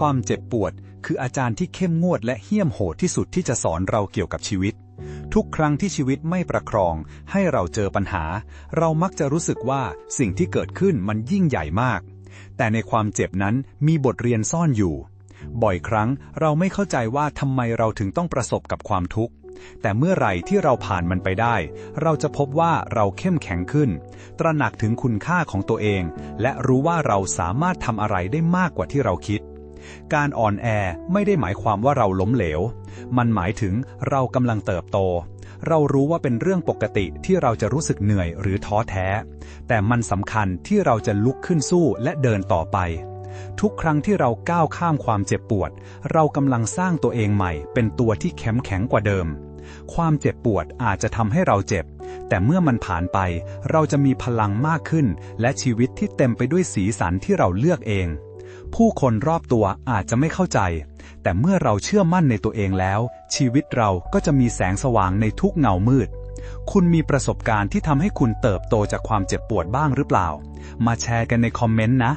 ความเจ็บปวด คืออาจารย์ที่เข้มงวดและเหี้ยมโหดที่สุดที่จะสอนเราเกี่ยวกับชีวิต ทุกครั้งที่ชีวิตไม่ประครอง ให้เราเจอปัญหา เรามักจะรู้สึกว่าสิ่งที่เกิดขึ้นมันยิ่งใหญ่มาก แต่ในความเจ็บนั้นมีบทเรียนซ่อนอยู่ บ่อยครั้งเราไม่เข้าใจว่าทำไมเราถึงต้องประสบกับความทุกข์แต่เมื่อไหร่ที่เราผ่านมันไปได้ เราจะพบว่าเราเข้มแข็งขึ้น ตระหนักถึงคุณค่าของตัวเอง และรู้ว่าเราสามารถทำอะไรได้มากกว่าที่เราคิด การอ่อนแอไม่ได้หมายความว่าเราล้มเหลว มันหมายถึงเรากำลังเติบโต เรารู้ว่าเป็นเรื่องปกติที่เราจะรู้สึกเหนื่อยหรือท้อแท้ แต่มันสำคัญที่เราจะลุกขึ้นสู้และเดินต่อไป ทุกครั้งที่เราก้าวข้ามความเจ็บปวด เรากำลังสร้างตัวเองใหม่ เป็นตัวที่เข้มแข็งกว่าเดิม ความเจ็บปวดอาจจะทำให้เราเจ็บ แต่เมื่อมันผ่านไป เราจะมีพลังมากขึ้น และชีวิตที่เต็มไปด้วยสีสันที่เราเลือกเอง ผู้คนรอบตัวอาจจะไม่เข้าใจ แต่เมื่อเราเชื่อมั่นในตัวเองแล้ว ชีวิตเราก็จะมีแสงสว่างในทุกเงามืด คุณมีประสบการณ์ที่ทำให้คุณเติบโตจากความเจ็บปวดบ้างหรือเปล่า มาแชร์กันในคอมเมนต์นะ